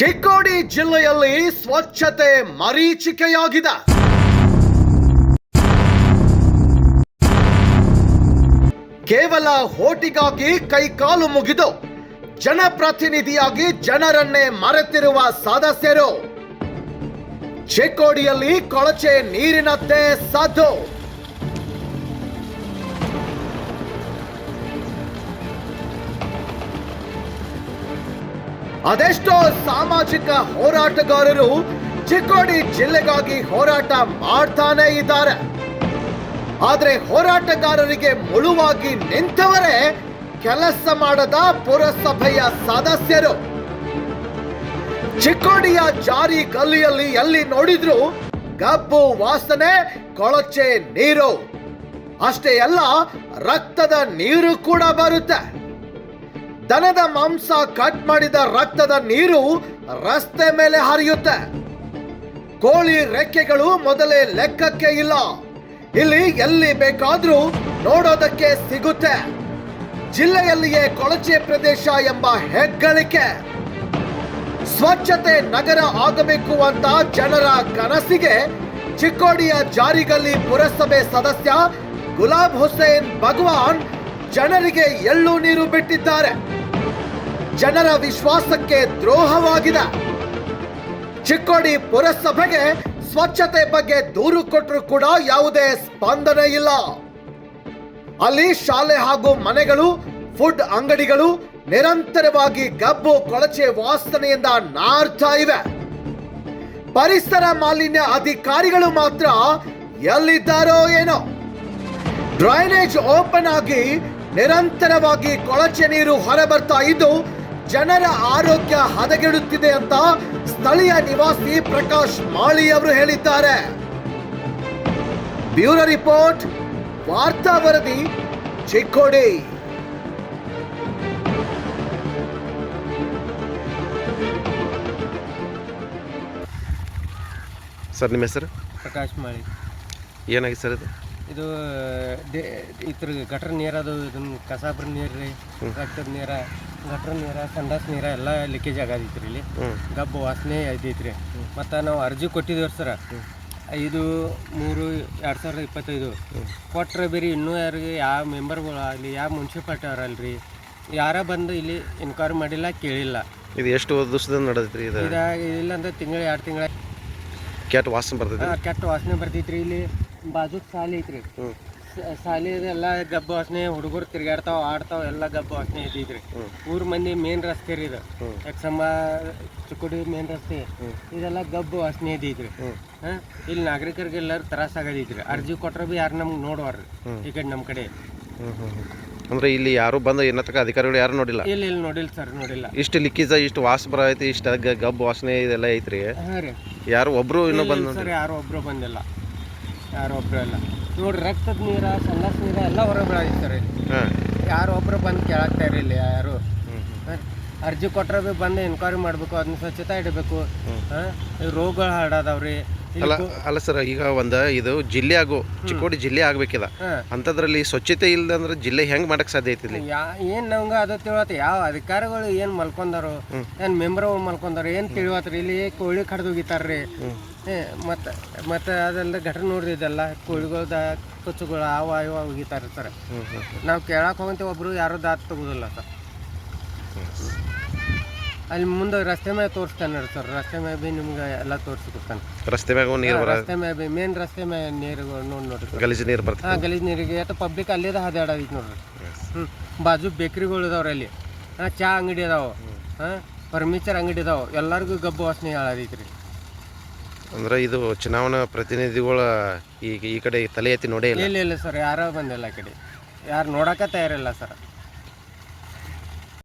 ಚಿಕ್ಕೋಡಿ ಜಿಲ್ಲೆಯಲ್ಲಿ ಸ್ವಚ್ಛತೆ ಮರೀಚಿಕೆಯಾಗಿದೆ. ಕೇವಲ ಹೋಟಿಗಾಗಿ ಕೈಕಾಲು ಮುಗಿದು ಜನಪ್ರತಿನಿಧಿಯಾಗಿ ಜನರನ್ನೇ ಮರೆತಿರುವ ಸದಸ್ಯರು. ಚಿಕ್ಕೋಡಿಯಲ್ಲಿ ಕೊಳಚೆ ನೀರಿನದ್ದೇ ಸದ್ದು. ಅದೆಷ್ಟೋ ಸಾಮಾಜಿಕ ಹೋರಾಟಗಾರರು ಚಿಕ್ಕೋಡಿ ಜಿಲ್ಲೆಗಾಗಿ ಹೋರಾಟ ಮಾಡ್ತಾನೆ ಇದ್ದಾರೆ. ಆದ್ರೆ ಹೋರಾಟಗಾರರಿಗೆ ಮುಳುವಾಗಿ ನಿಂತವರೇ ಕೆಲಸ ಮಾಡದ ಪುರಸಭೆಯ ಸದಸ್ಯರು. ಚಿಕ್ಕೋಡಿಯ ಜಾರಿ ಗಲ್ಲಿಯಲ್ಲಿ ಎಲ್ಲಿ ನೋಡಿದ್ರು ಗಬ್ಬು ವಾಸನೆ, ಕೊಳಚೆ ನೀರು. ಅಷ್ಟೇ ಅಲ್ಲ, ರಕ್ತದ ನೀರು ಕೂಡ ಬರುತ್ತೆ. ದನದ ಮಾಂಸ ಕಟ್ ಮಾಡಿದ ರಕ್ತದ ನೀರು ರಸ್ತೆ ಮೇಲೆ ಹರಿಯುತ್ತೆ. ಕೋಳಿ ರೆಕ್ಕೆಗಳು ಮೊದಲೇ ಲೆಕ್ಕಕ್ಕೆ ಇಲ್ಲ. ಇಲ್ಲಿ ಎಲ್ಲಿ ಬೇಕಾದ್ರೂ ನೋಡೋದಕ್ಕೆ ಸಿಗುತ್ತೆ. ಜಿಲ್ಲೆಯಲ್ಲಿಯೇ ಕೊಳಚೆ ಪ್ರದೇಶ ಎಂಬ ಹೆಗ್ಗಳಿಕೆ. ಸ್ವಚ್ಛತೆ ನಗರ ಆಗಬೇಕು ಅಂತ ಜನರ ಕನಸಿಗೆ ಚಿಕ್ಕೋಡಿಯ ಜಾರಿಗಲ್ಲಿ ಪುರಸಭೆ ಸದಸ್ಯ ಗುಲಾಬ್ ಹುಸೇನ್ ಭಗವಾನ್ ಜನರಿಗೆ ಎಳ್ಳು ನೀರು ಬಿಟ್ಟಿದ್ದಾರೆ. ಜನರ ವಿಶ್ವಾಸಕ್ಕೆ ದ್ರೋಹವಾಗಿದೆ. ಚಿಕ್ಕೋಡಿ ಪುರಸಭೆಗೆ ಸ್ವಚ್ಛತೆ ಬಗ್ಗೆ ದೂರು ಕೊಟ್ಟರು ಕೂಡ ಯಾವುದೇ ಸ್ಪಂದನೆ ಇಲ್ಲ. ಅಲ್ಲಿ ಶಾಲೆ ಹಾಗೂ ಮನೆಗಳು, ಫುಡ್ ಅಂಗಡಿಗಳು ನಿರಂತರವಾಗಿ ಗಬ್ಬು ಕೊಳಚೆ ವಾಸನೆಯಿಂದ ನಾರ್ತಾ ಇವೆ. ಪರಿಸರ ಮಾಲಿನ್ಯ ಅಧಿಕಾರಿಗಳು ಮಾತ್ರ ಎಲ್ಲಿದ್ದಾರೋ ಏನೋ. ಡ್ರೈನೇಜ್ ಓಪನ್ ಆಗಿ ನಿರಂತರವಾಗಿ ಕೊಳಚೆ ನೀರು ಹೊರಬರ್ತಾ ಇದ್ದು ಜನರ ಆರೋಗ್ಯ ಹದಗೆಡುತ್ತಿದೆ ಅಂತ ಸ್ಥಳೀಯ ನಿವಾಸಿ ಪ್ರಕಾಶ್ ಮಾಳಿ ಅವರು ಹೇಳಿದ್ದಾರೆ. ಬ್ಯೂರೋ ರಿಪೋರ್ಟ್ ವಾರ್ತಾ ವರದಿ ಚಿಕ್ಕೋಡಿ. ಸರ್ ನಿಮ್ಮ ಹೆಸರು? ಪ್ರಕಾಶ್ ಮಾಳಿ. ಏನಾಗಿದೆ ಸರ್ ಇದು? ಇದು ಡೆ ಇದ್ರ ಗಟ್ರ ನೀರದು ಇದನ್ನು ಕಸಾಬ್ರ ನೀರು ರೀ ರಕ್ತದ ನೀರ. ಗಟ್ರ ನೀರ ಸಂಡಾಸ್ ನೀರ ಎಲ್ಲ ಲೀಕೇಜ್ ಆಗದೈತ್ರಿ ಇಲ್ಲಿ. ಹ್ಞೂ ಗಬ್ಬು ವಾಸನೆ ಐತೈತ್ರಿ. ಮತ್ತು ನಾವು ಅರ್ಜಿ ಕೊಟ್ಟಿದ್ದೇವೆ ಸರ್. ಐದು ಮೂರು ಎರಡು ಸಾವಿರದ ಇಪ್ಪತ್ತೈದು. ಕೊಟ್ಟರೆ ಬೇರೆ ಇನ್ನೂ ಯಾರಿಗೆ ಯಾವ ಮೆಂಬರ್ಗಳು ಆಗಲಿ ಯಾವ ಮುನ್ಸಿಪಾಲ್ಟಿ ಅವರಲ್ರಿ ಯಾರ ಬಂದು ಇಲ್ಲಿ ಇನ್ಕ್ವೈರಿ ಮಾಡಿಲ್ಲ ಕೇಳಿಲ್ಲ. ಇದು ಎಷ್ಟು ದಿವಸದಿಂದ ನಡೆದೈತ್ರಿ ಇದು? ಇದ ಇಲ್ಲ ಅಂದ್ರೆ ತಿಂಗಳ ಎರಡು ತಿಂಗಳ ಕೆಟ್ಟ ವಾಸನೆ ಬರ್ತೈತಿ ಕೆಟ್ಟ ವಾಸನೆ ಬರ್ತೈತ್ರಿ ಇಲ್ಲಿ. ಬಾಜು ಸಾಲಿ ಐತ್ರಿ. ಹ್ಞೂ ಸಾಲಿ ಎಲ್ಲ ಗಬ್ಬು ವಾಸನೆ ಹುಡುಗರು ತಿರ್ಗಾಡ್ತಾವ ಆಡ್ತಾವ ಎಲ್ಲ ಗಬ್ಬು ವಾಸನೆ ಇದ್ದಿದ್ರಿ. ಊರ್ ಮಂದಿ ಮೇನ್ ರಸ್ತೆ ರೀ ಇದು. ಹ್ಮ್. ಚುಕ್ಕುಡಿ ಮೇನ್ ರಸ್ತೆ. ಇದೆಲ್ಲ ಗಬ್ಬು ವಾಸನೆ ಇದ್ದಿದ್ರಿ. ಹಾ? ಇಲ್ಲಿ ನಾಗರಿಕರಿಗೆ ಎಲ್ಲರೂ ತ್ರಾಸ ಆಗದಿದ್ರಿ. ಅರ್ಜಿ ಕೊಟ್ರ ಬಿ ಯಾರು ನಮ್ಗೆ ನೋಡುವಾರ್ರಿ ಈ ಕಡೆ ನಮ್ಮ ಕಡೆ. ಅಂದ್ರೆ ಇಲ್ಲಿ ಯಾರು ಬಂದ ಏನತ್ತಕ ಅಧಿಕಾರಿಗಳು ಯಾರು ನೋಡಿಲ್ಲ? ಇಲ್ಲಿ ಇಲ್ಲಿ ನೋಡಿಲ್ಲ ಸರ್ ನೋಡಿಲ್ಲ. ಇಷ್ಟು ಲಿಕ್ಕೀಜ ಇಷ್ಟು ವಾಸ ಬರ ಐತಿ ಇಷ್ಟು ಗಬ್ಬು ವಾಸನೆ ಇದೆಲ್ಲ ಐತ್ರಿ. ಯಾರು ಒಬ್ರು ಇನ್ನೂ ಬಂದ ಸರ್ ಯಾರು ಒಬ್ರು ಬಂದಿಲ್ಲ. ಯಾರು ಒಬ್ರು ಇಲ್ಲ. ನೋಡ್ರಿ ರಕ್ತದ ನೀರ ಸಣ್ಣಸ್ ನೀರ ಎಲ್ಲ ಹೊರಗೆ ಇಲ್ಲಿ ಹಾಂ. ಯಾರು ಒಬ್ರು ಬಂದು ಕೇಳಾಕ್ತಾ ಇರಲಿಲ್ಲ ಯಾರು. ಅರ್ಜಿ ಕೊಟ್ಟರೆ ಭೀ ಬಂದು ಎನ್ಕ್ವೈರಿ ಮಾಡಬೇಕು ಅದನ್ನ ಸ್ವಚ್ಛತೆ ಇಡಬೇಕು. ರೋಗಗಳು ಹರಡದವ್ರಿ ಅಲ್ಲ ಅಲ್ಲ ಸರ್ ಈಗ ಒಂದು ಇದು ಜಿಲ್ಲೆ ಆಗು ಚಿಕ್ಕೋಡಿ ಜಿಲ್ಲೆ ಆಗ್ಬೇಕಿದ ಅಂಥದ್ರಲ್ಲಿ ಸ್ವಚ್ಛತೆ ಇಲ್ಲದೆ ಅಂದ್ರೆ ಜಿಲ್ಲೆ ಹೆಂಗೆ ಮಾಡಕ್ಕೆ ಸಾಧ್ಯ ಐತಿ ಏನು ನಮ್ಗೆ ಅದು ತಿಳಿಯತ್ತೆ ಯಾವ ಅಧಿಕಾರಿಗಳು ಏನು ಮಲ್ಕೊಂಡಾರು ಏನು ಮೆಂಬರ್ಗಳು ಮಲ್ಕೊಂಡಾರು ಏನು ತಿಳಿಯತ್ರಿ ಇಲ್ಲಿ ಕೋಳಿ ಕಡ್ದು ಹೋಗಿತಾರ್ರಿ ಮತ್ತು ಮತ್ತು ಅದೆಲ್ಲ ಘಟನೆ ನೋಡ್ರಿ ಇದೆಲ್ಲ. ಕೋಳಿಗಳ್ದ ಕಚ್ಚುಗಳು ಅವ ಇವ ಒಗಿತಾರೆ ಸರ್. ಹ್ಞೂ ಹ್ಞೂ ನಾವು ಕೇಳಕ್ಕೆ ಹೋಗಂತೀವಿ ಒಬ್ರು ಯಾರು ದಾತ್ ತಗೋದಿಲ್ಲ ಸರ್. ಅಲ್ಲಿ ಮುಂದೆ ರಸ್ತೆ ಮ್ಯಾಗ ತೋರಿಸ್ತಾನೆ ಸರ್. ರಸ್ತೆ ಮ್ಯಾಗ ಭೀ ನಿಮ್ಗೆ ಎಲ್ಲ ತೋರಿಸ್ಕೊಡ್ತಾನೆ. ರಸ್ತೆ ಮ್ಯಾಗ ನೀರು ರಸ್ತೆ ಮ್ಯಾಗ ಭೀ ಮೇನ್ ರಸ್ತೆ ಮ್ಯಾಗ ನೀರು ನೋಡಿ ನೋಡ್ರಿ ಗಲೀಜು ನೀರು ಬರ್ತದೆ. ಹಾಂ ಗಲೀಜು ನೀರಿಗೆ ಎಷ್ಟು ಪಬ್ಲಿಕ್ ಅಲ್ಲಿದ ಹಾದಾಡೈತಿ ನೋಡ್ರಿ. ಹ್ಞೂ ಬಾಜು ಬೇಕ್ರಿಗಳು ಇದಾವ್ರಿ ಅಲ್ಲಿ. ಹಾಂ ಚಾ ಅಂಗಡಿ ಅದಾವೆ. ಹಾಂ ಫರ್ನಿಚರ್ ಅಂಗಡಿ ಇದಾವೆ ಎಲ್ಲರಿಗೂ ಗಬ್ಬು ವಾಸನೆ ಹೇಳದೈತ್ರಿ. ಅಂದ್ರೆ ಇದು ಚುನಾವಣಾ ಪ್ರತಿನಿಧಿಗಳ ಈ ಈ ಕಡೆ ತಲೆ ಎತ್ತಿ ನೋಡೇ ಇಲ್ಲ. ಇಲ್ಲ ಇಲ್ಲ ಸರ್, ಯಾರೋ ಬಂದಿಲ್ಲ ಆ ಕಡೆ. ಯಾರು ನೋಡಕ್ಕೆ ತಯಾರಿಲ್ಲ ಸರ್.